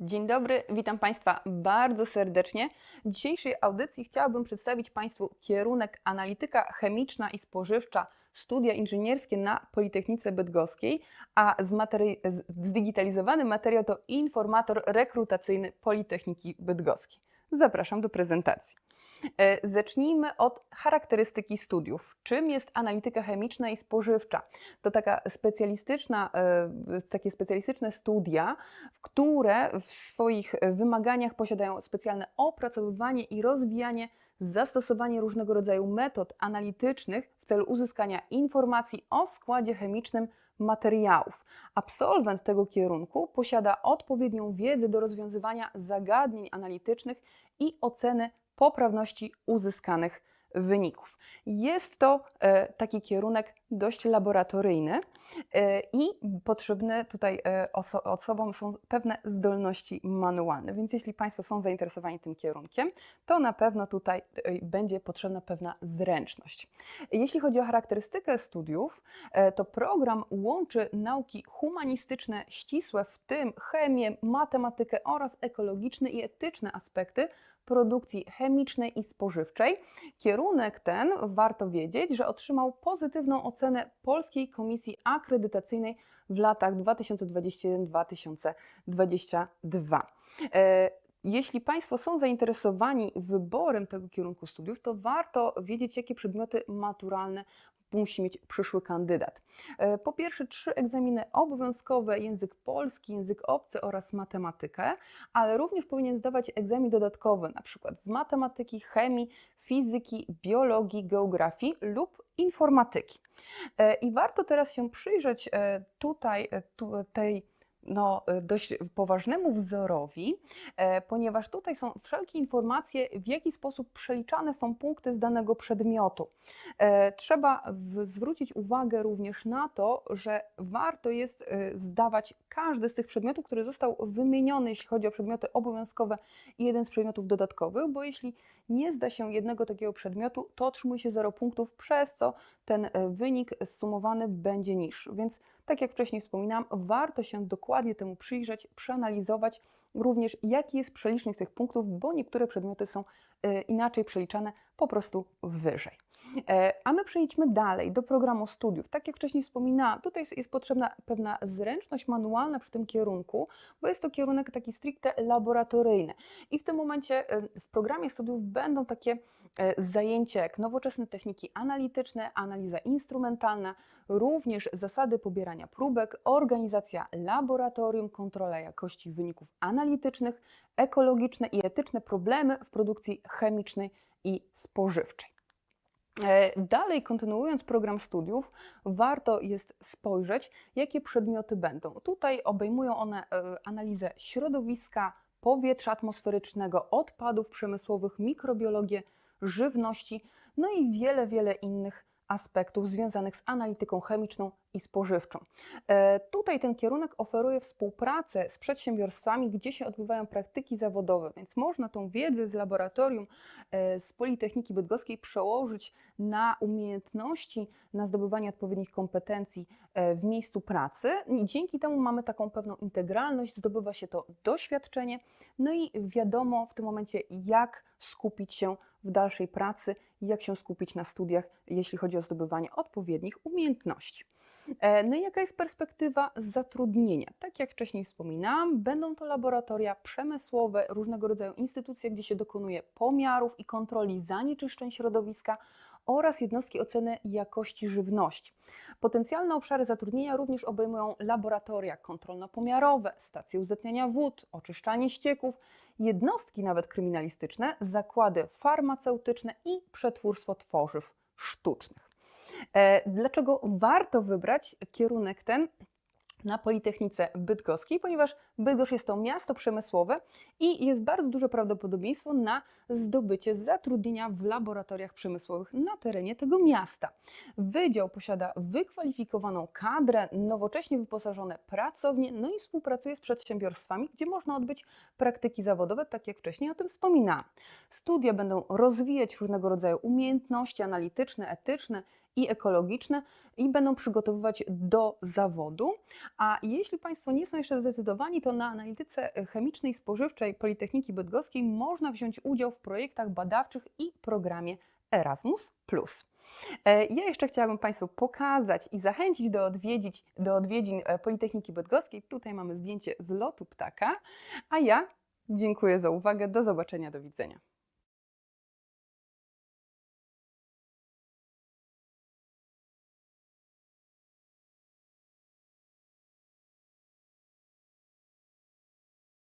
Dzień dobry, witam Państwa bardzo serdecznie. W dzisiejszej audycji chciałabym przedstawić Państwu kierunek analityka chemiczna i spożywcza, studia inżynierskie na Politechnice Bydgoskiej, a zdigitalizowany materiał to informator rekrutacyjny Politechniki Bydgoskiej. Zapraszam do prezentacji. E, Zacznijmy od charakterystyki studiów. Czym jest analityka chemiczna i spożywcza? To taka specjalistyczna, e, takie specjalistyczne studia, które w swoich wymaganiach posiadają specjalne opracowywanie i rozwijanie, zastosowanie różnego rodzaju metod analitycznych w celu uzyskania informacji o składzie chemicznym materiałów. Absolwent tego kierunku posiada odpowiednią wiedzę do rozwiązywania zagadnień analitycznych i oceny poprawności uzyskanych wyników. Jest to e, taki kierunek dość laboratoryjny e, i potrzebne tutaj e, oso- osobom są pewne zdolności manualne, więc jeśli Państwo są zainteresowani tym kierunkiem, to na pewno tutaj e, będzie potrzebna pewna zręczność. Jeśli chodzi o charakterystykę studiów, to program łączy nauki humanistyczne ścisłe, w tym chemię, matematykę oraz ekologiczne i etyczne aspekty produkcji chemicznej i spożywczej. Kierunek ten, warto wiedzieć, że otrzymał pozytywną ocenę Polskiej Komisji Akredytacyjnej w latach 2021-2022. E, Jeśli Państwo są zainteresowani wyborem tego kierunku studiów, to warto wiedzieć, jakie przedmioty maturalne musi mieć przyszły kandydat. E, Po pierwsze, trzy egzaminy obowiązkowe: język polski, język obcy oraz matematykę, ale również powinien zdawać egzamin dodatkowy, na przykład z matematyki, chemii, fizyki, biologii, geografii lub informatyki. E, I warto teraz się przyjrzeć e, tutaj tu, tej no, e, dość poważnemu wzorowi, e, ponieważ tutaj są wszelkie informacje, w jaki sposób przeliczane są punkty z danego przedmiotu. E, Trzeba zwrócić uwagę również na to, że warto jest zdawać każdy z tych przedmiotów, który został wymieniony, jeśli chodzi o przedmioty obowiązkowe i jeden z przedmiotów dodatkowych, bo jeśli nie zda się jednego takiego przedmiotu, to otrzymuje się 0 punktów, przez co ten wynik zsumowany będzie niższy. Więc tak jak wcześniej wspominałam, warto się dokładnie temu przyjrzeć, przeanalizować również jaki jest przelicznik tych punktów, bo niektóre przedmioty są e, inaczej przeliczane po prostu wyżej. E, A my przejdźmy dalej do programu studiów. Tak jak wcześniej wspominałam, tutaj jest- jest potrzebna pewna zręczność manualna przy tym kierunku, bo jest to kierunek taki stricte laboratoryjny. I w tym momencie e, w programie studiów będą takie e, zajęcia jak nowoczesne techniki analityczne, analiza instrumentalna, również zasady pobierania próbek, organizacja laboratorium, kontrola jakości wyników analitycznych, ekologiczne i etyczne problemy w produkcji chemicznej i spożywczej. E, Dalej, kontynuując program studiów, warto jest spojrzeć, jakie przedmioty będą. Tutaj obejmują one e, analizę środowiska, powietrza atmosferycznego, odpadów przemysłowych, mikrobiologię, żywności, no i wiele, wiele innych aspektów związanych z analityką chemiczną i spożywczą. E, Tutaj ten kierunek oferuje współpracę z przedsiębiorstwami, gdzie się odbywają praktyki zawodowe, więc można tą wiedzę z laboratorium e, z Politechniki Bydgoskiej przełożyć na umiejętności, na zdobywanie odpowiednich kompetencji e, w miejscu pracy i dzięki temu mamy taką pewną integralność, zdobywa się to doświadczenie, no i wiadomo w tym momencie, jak skupić się w dalszej pracy, jak się skupić na studiach, jeśli chodzi o zdobywanie odpowiednich umiejętności. E, No i jaka jest perspektywa zatrudnienia? Tak jak wcześniej wspominałam, będą to laboratoria przemysłowe, różnego rodzaju instytucje, gdzie się dokonuje pomiarów i kontroli zanieczyszczeń środowiska oraz jednostki oceny jakości żywności. Potencjalne obszary zatrudnienia również obejmują laboratoria kontrolno-pomiarowe, stacje uzetniania wód, oczyszczalnie ścieków, jednostki nawet kryminalistyczne, zakłady farmaceutyczne i przetwórstwo tworzyw sztucznych. E, Dlaczego warto wybrać kierunek ten na Politechnice Bydgoskiej? Ponieważ Bydgoszcz jest to miasto przemysłowe i jest bardzo duże prawdopodobieństwo na zdobycie zatrudnienia w laboratoriach przemysłowych na terenie tego miasta. Wydział posiada wykwalifikowaną kadrę, nowocześnie wyposażone pracownie, no i współpracuje z przedsiębiorstwami, gdzie można odbyć praktyki zawodowe, tak jak wcześniej o tym wspominałam. Studia będą rozwijać różnego rodzaju umiejętności analityczne, etyczne i ekologiczne i będą przygotowywać do zawodu. A jeśli Państwo nie są jeszcze zdecydowani, to na analityce chemicznej spożywczej Politechniki Bydgoskiej można wziąć udział w projektach badawczych i programie Erasmus. E, Ja jeszcze chciałabym Państwu pokazać i zachęcić do, odwiedzić, do odwiedzin e, Politechniki Bydgoskiej. Tutaj mamy zdjęcie z lotu ptaka, a ja dziękuję za uwagę. Do zobaczenia, do widzenia.